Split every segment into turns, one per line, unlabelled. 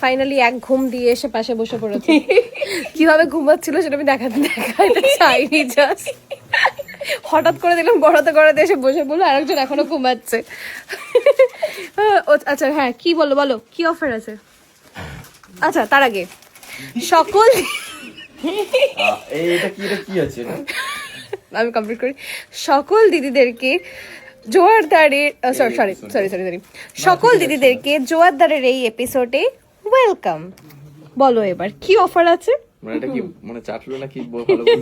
Finally এক ঘুম দিয়ে এসে পাশে বসে পড়েছি। কীভাবে ঘুমাচ্ছিল সেটা আমি দেখাতে দেখাতে চাইনি জাস্ট হঠাৎ করে দিলাম গড়াতে গড়াতে এসে বসে বলল আরেকজন এখনও ঘুমাচ্ছে। আচ্ছা হ্যাঁ কি বলো বলো কি অফার আছে? আচ্ছা তার আগে। সকল
এটা কি এটা কি আছে?
আমি কমপ্লিট করি। সকল দিদিদেরকে জোয়ারদারের sorry sorry sorry sorry sorry সকল দিদিদেরকে জোয়ারদারের এই এপিসোডে ওয়েলকাম বলো এবার কি অফার আছে?
মানে এটা কি মানে চাটলো না কি ব- ভালো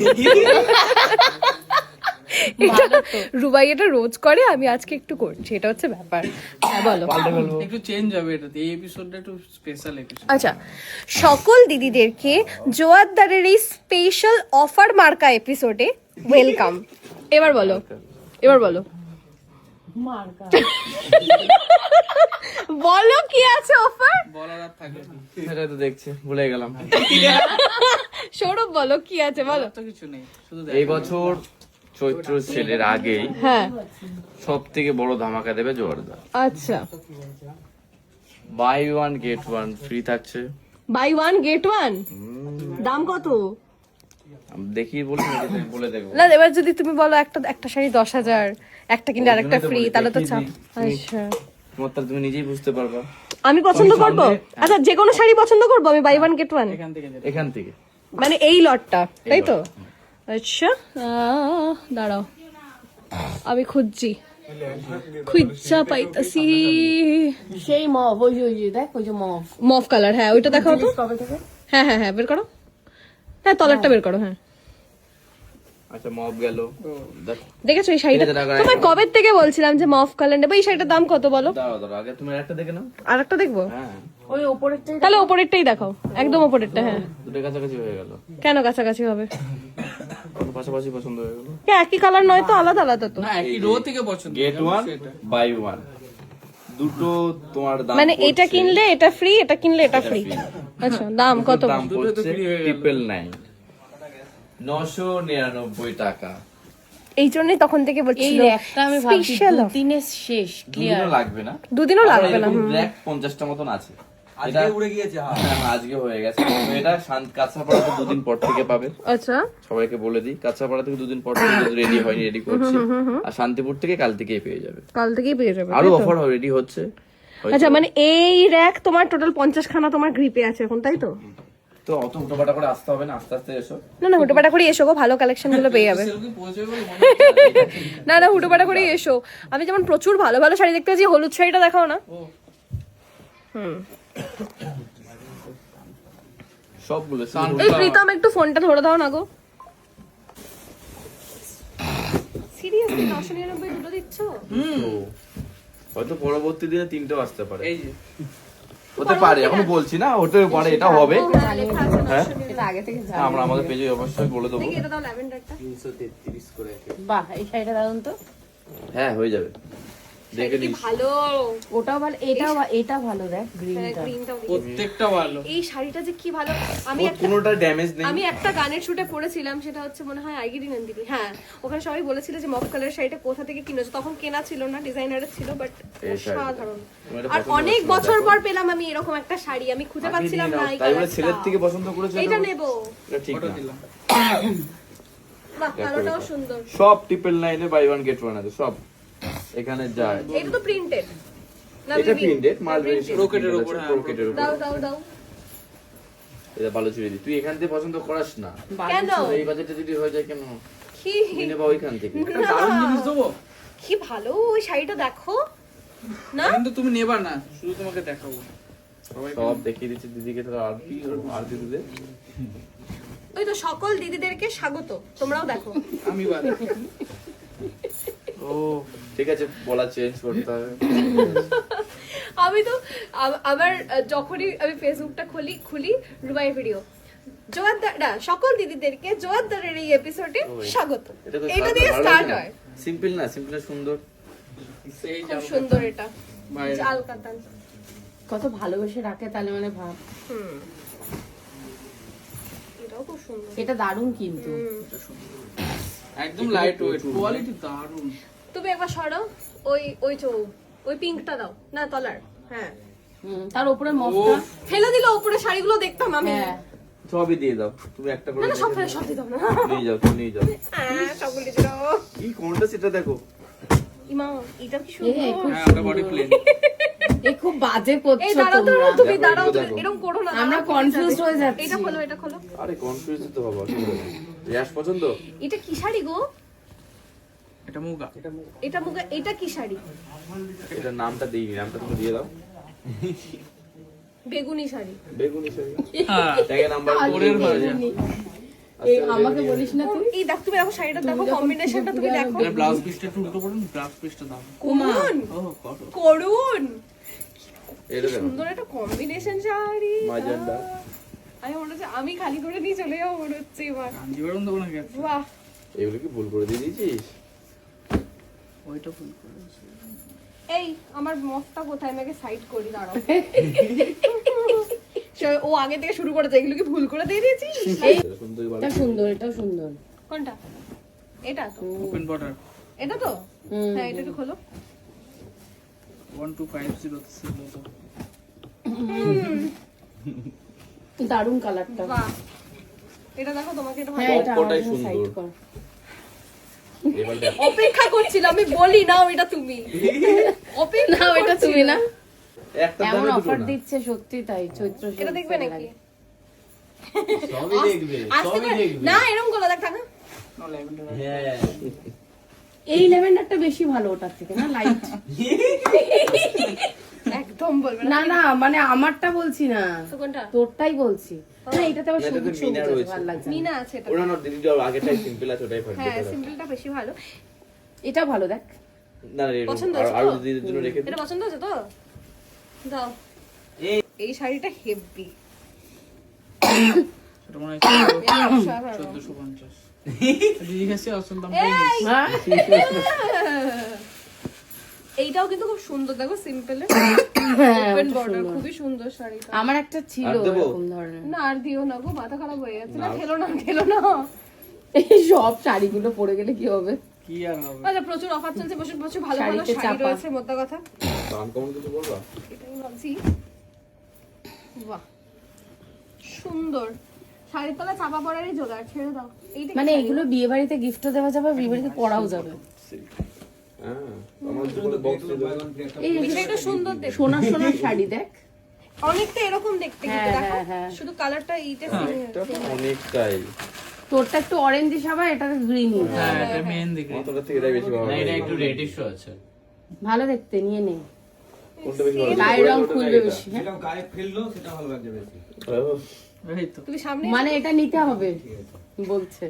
এটা রুবাই এটা রোজ করে আমি আজকে একটু করছি এটা হচ্ছে ব্যাপার। হ্যাঁ বলো।
একটু চেঞ্জ হবে এটাতে এই এপিসোডটা একটু স্পেশাল এপিসোড
আচ্ছা সকল দিদিদেরকে জোয়ারদারের এই স্পেশাল অফার মার্কা এপিসোডে ওয়েলকাম এবার বলো এবার বলো। বলো কি আছে অফার।
সেটা তো দেখছি ভুলে গেলাম।
সৌরভ বলো কি আছে বলো।
তো কিছু নেই
এই বছর চৈত্র সেলের আগেই
হ্যাঁ।
সব থেকে বড় ধামাকা দেবে জোয়ারদা।
আচ্ছা।
Buy one get one free থাকছে।
বাই ওয়ান গেট ওয়ান দাম কত?
দেখি বলি বলে
না এবার যদি তুমি বলো একটা একটা শাড়ি দশ হাজার একটা কিনলে আরেকটা
তো
ফ্রি তাহলে তো চাপ। আচ্ছা।
তোমার তাহলে তুমি নিজেই বুঝতে পারবা।
আমি পছন্দ করব? আচ্ছা যে কোনো শাড়ি পছন্দ করব আমি বাই ওয়ান গেট ওয়ান
এখান থেকে
এখান থেকে।
মানে এই লটটা তাই তো? আচ্ছা দাঁড়াও। আমি খুঁজছি। খুঁজা পাইতাছি।
সেই মভ ওই ওই দেখ ওই যে মভ
মফ কালার হ্যাঁ ওইটা দেখাও তো। হ্যাঁ হ্যাঁ হ্যাঁ বের করো। হ্যাঁ তলারটা বের করো হ্যাঁ।
আচ্ছা মব গেল।
দেখেছ এই শাড়িটা?
ঠিক আছে, রাখো,
তোমায় কবে থেকে বলছিলাম যে মফ কালার নেব? এই শাড়িটার দাম কত বলো?
আগে তুমি একটা দেখে নাও।
আর দেখব?
হ্যাঁ।
ওই
তাহলে ওপরেরটাই দেখাও। একদম ওপরেরটা হ্যাঁ।
দুটো কাছাকাছি হয়ে গেল।
কেন কাছাকাছি হবে?
পাশাপাশি পছন্দ হয়ে গেল?
একই কালার নয় তো? আলাদা আলাদা তো।
না একই রো থেকে পছন্দ
গেট ওয়ান বাই ওয়ান দুটো তোমার দাম
মানে এটা কিনলে এটা ফ্রি এটা কিনলে এটা ফ্রি আচ্ছা দাম কত?
দাম পড়ছে। ট্রিপল নাইন নশো নিরানব্বই টাকা।
এই জন্যই তখন থেকে
এই আমি ভাবছি
special.
দিনের শেষ ক্লিয়ার
দুদিনও লাগবে না?
দুদিনও লাগবে না
ব্ল্যাক পঞ্চাশটা মতন আছে। আজকে উড়ে গিয়েছে আজকে হয়ে গেছে। এটা শান্ত দুদিন পর থেকে পাবে।
আচ্ছা।
সবাইকে বলে দিই কাঁচাপাড়া থেকে দুদিন পর থেকে রেডি হয়নি রেডি করছি। আর শান্তিপুর থেকে কাল থেকেই পেয়ে যাবে।
কাল থেকেই পেয়ে যাবে আরও
অফার রেডি হচ্ছে।
আচ্ছা মানে এই র্যাক তোমার টোটাল পঞ্চাশ খানা তোমার গ্রিপে আছে এখন তাই তো?
তো অত উল্টোপাটা করে আসতে হবে না আস্তে আস্তে এসো।
না না হুটোপাটা করে এসো গো ভালো কালেকশনগুলো পেয়ে যাবে। না। না হুটোপাটা করে এসো। আমি যেমন প্রচুর ভালো ভালো শাড়ি দেখতে পাচ্ছি হলুদ শাড়িটা দেখাও না। হুম।
সবগুলো
এই প্রীতম একটু ফোনটা ধরে দাও না গো। সিরিয়াসলি নশো নিরানব্বই দুটো দিচ্ছ?
হয়তো পরবর্তী দিনে তিনটেও আসতে পারে।
এই যে।
হতে পারে এখন বলছি না হতে পারে এটা হবে।
হ্যাঁ,
হ্যাঁ। আমরা আমাদের পেজে অবশ্যই বলে দেবো।
দেখি এটা দাও ল্যাভেন্ডারটা।
বাহ এই শাড়িটা দারুণ তো।
হ্যাঁ হয়ে যাবে। দেখে
কি ভালো?
ওটাও ভালো এটাও এটা ভালো দেখ গ্রিনটা
প্রত্যেকটা ভালো।
এই শাড়িটা যে কি ভালো? আমি একটা
কোনোটা ড্যামেজ নেই।
আমি একটা গানের শুটে পড়েছিলাম সেটা হচ্ছে মনে হয় আইগিরি নন্দিনী হ্যাঁ ওখানে সবাই বলেছিল যে মফ কালার শাড়িটা কোথা থেকে কিনেছো। তখন কেনা ছিল না ডিজাইনারের ছিল বাট
এই শাড়িটা।
অসাধারণ।
তোমার এটা
আর অনেক বছর পর পেলাম আমি এরকম একটা শাড়ি আমি খুঁজে পাচ্ছিলাম না এই কালারটা
ছেলের থেকে পছন্দ করেছে এটা-
নেব।
ঠিক না। সব ট্রিপল নাইনে বাই ওয়ান গেট ওয়ান আছে সব। এখানে যায়
এটা তো প্রিন্টেড না
এটা প্রিন্টেড মাল
Brocade-এর উপর, হ্যাঁ,
ব্রোকেটের উপর।
দাও দাও দাও।
এটা ভালো ছিঁড়ে দি। তুই এখান থেকে পছন্দ করাস না।
কেন?
এই বাজেটে যদি হয়ে যায় কেন?
কি?
নেবা ওইখান থেকে।
একটা দারুণ জিনিস দেবো।
কি ভালো ওই শাড়িটা দেখো। না?
কিন্তু তুমি নেবা না শুধু তোমাকে দেখাবো।
সব দেখিয়ে দিচ্ছে দিদিকে তোরা আর কি আর দিদিদের?
ওই তো সকল দিদিদেরকে স্বাগত তোমরাও দেখো।
আমি বাদ।
ও ঠিক আছে বলা চেঞ্জ করতে হবে।
আমি তো আমার যখনই আমি ফেসবুকটা খুলি খুলি রুবাই ভিডিও জোয়ারদারা সকল দিদিদেরকে জোয়ারদারের এই এপিসোডে স্বাগত।
এটা
দিয়ে স্টার্ট হয়।
সিম্পল না সিম্পল সুন্দর।
খুব সুন্দর এটা। কাতান
কত ভালোবেসে রাখে তাহলে মানে ভাব।
হুম। এটাও খুব সুন্দর।
এটা দারুণ কিন্তু।
একদম লাইট ওয়েট কোয়ালিটি দারুণ।
তুমি একবার সরো ওই ওই চৌ ওই পিঙ্কটা দাও। না তলার। হ্যাঁ।
তার উপরে মফটা।
ফেলে দিল উপরে শাড়িগুলো দেখতাম আমি।
হ্যাঁ।
সবই দিয়ে দাও তুমি একটা করে
না সব ফেলে সব দিতাম না।
নিয়ে যাও তুমি নিয়ে যাও।
হ্যাঁ, সবগুলো দিল
কি কোনটা সেটা দেখো।
ইমা এটা কি সুন্দর?
খুব
হ্যাঁ ওটা বডি প্লেন
এই খুব বাজে
এই
করছ
দাঁড়াও
তোমরা।
তুমি দাঁড়াও। এরকম করো না
আমরা কনফিউজ হয়ে যাচ্ছি।
এটা খোলো এটা খোলো।
আরে কনফিউজ তো পছন্দ?
এটা কি শাড়ি গো?
এটা মুগা।
এটা মুগা। এটা কি শাড়ি?
এটা নামটা দিইনি নামটা তুমি দিয়ে দাও।
বেগুনি শাড়ি।
বেগুনি শাড়ি।
হ্যাঁ।
ট্যাগে নাম্বার
ওরের ভাজা
এই আমাকে বলিস না তুই?
এই দেখ তুমি দেখো শাড়িটা দেখো কম্বিনেশনটা তুমি দেখো।
এটা ব্লাউজ পিসটা একটু উল্টো করুন ব্লাউজ পিসটা দাও।
করুন?
ও কত
করুন?
এটা দেখো।
সুন্দর একটা কম্বিনেশন শাড়ি
মাজান্ডা।
আমি মনে হচ্ছে আমি খালি করে নিয়ে চলে যাব মনে হচ্ছে এবার।
কাঞ্জিবরম দেবো না
বাহ।
এগুলো কি ভুল করে দিয়ে দিয়েছিস?
ওইটা ফুল করে
এই আমার মফটা কোথায়? আমাকে সাইড করি দাঁড়াও। ও আগে থেকে শুরু করেছে এগুলো কি ভুল করে দিয়ে
বল
এটা সুন্দর এটাও সুন্দর।
কোনটা? এটা তো।
ওপেন বর্ডার
এটা তো। হ্যাঁ এটা একটু খোলো।
ওয়ান টু ফাইভ জিরো ছিল তো
দারুণ কালারটা
এটা দেখো তোমাকে এটা ভালো
হ্যাঁ এটা আমার সাইড
সুন্দর।
অপেক্ষা করছিলাম আমি বলি নাও এটা তুমি। অপেক্ষা
নাও এটা তুমি না?
একটা
এমন অফার দিচ্ছে সত্যি তাই চৈত্র
এটা দেখবে নাকি?
সবই দেখবে সবই দেখবে।
না এরকম গলা দেখ
না
হ্যাঁ।
এই লেভেন্ডারটা বেশি ভালো ওটার থেকে না? লাইট
একদম বলবে না।
না মানে আমারটা বলছি না।
তো
তোরটাই বলছি। না এটাতে আবার সবুজ সবুজ ভালো লাগছে
মিনা আছে এটা
ওরা না দিদি যাও আগেটাই সিম্পল আছে ওটাই ফাটবে
হ্যাঁ সিম্পলটা বেশি ভালো।
এটা ভালো দেখ।
না
পছন্দ হয়েছে আরও?
দিদির জন্য রেখে
এটা পছন্দ হচ্ছে তো? দাও।
এই
এই শাড়িটা হেভি।
সেটা মনে হয়
অসাধারণ
চোদ্দশো পঞ্চাশ। দিদি কাছে
হ্যাঁ?
এইটাও কিন্তু খুব সুন্দর। দেখো সিম্পল ওপেন বর্ডার খুবই সুন্দর শাড়িটা।
আমার একটা ছিল এরকম ধরনের।
না আর দিও না গো মাথা খারাপ হয়ে যাচ্ছে। না খেলো না খেলো না।
এই সব শাড়িগুলো পরে গেলে কি হবে?
কি আর হবে?
আচ্ছা প্রচুর অফার চলছে প্রচুর প্রচুর ভালো ভালো শাড়ি রয়েছে মোদ্দা কথা।
দাম কেমন কিছু বলবা?
এটাই ভাবছি। বাহ সুন্দর। শাড়ির তলা চাপা পড়ারই জোগাড় ছেড়ে দাও। এইটা
মানে এগুলো বিয়ে বাড়িতে গিফটও দেওয়া যাবে বিয়ে বাড়িতে পড়াও যাবে। সোনার সোনার শাড়ি দেখ।
অনেকটা এরকম দেখতে কিন্তু
হ্যাঁ,
দেখো
হ্যাঁ, হ্যাঁ।
শুধু কালারটা এইটা
এটা অনেকটাই
তোরটা একটু অরেঞ্জ আবার এটা গ্রিনই
হ্যাঁ এটা মেন দিকে।
মাথাটা থেকে এটাই বেশি ভালো
না এটা একটু রেডিশ আছে।
ভালো দেখতে নিয়ে নে।
কোনটা বেশি ভালো
গায়ের রং খুলবে বেশি?
যেটা গায়ে ফেলল সেটা ভালো লাগছে বেশি।
ও,
এই তো।
তুমি সামনে
মানে এটা নিতে হবে বলছে।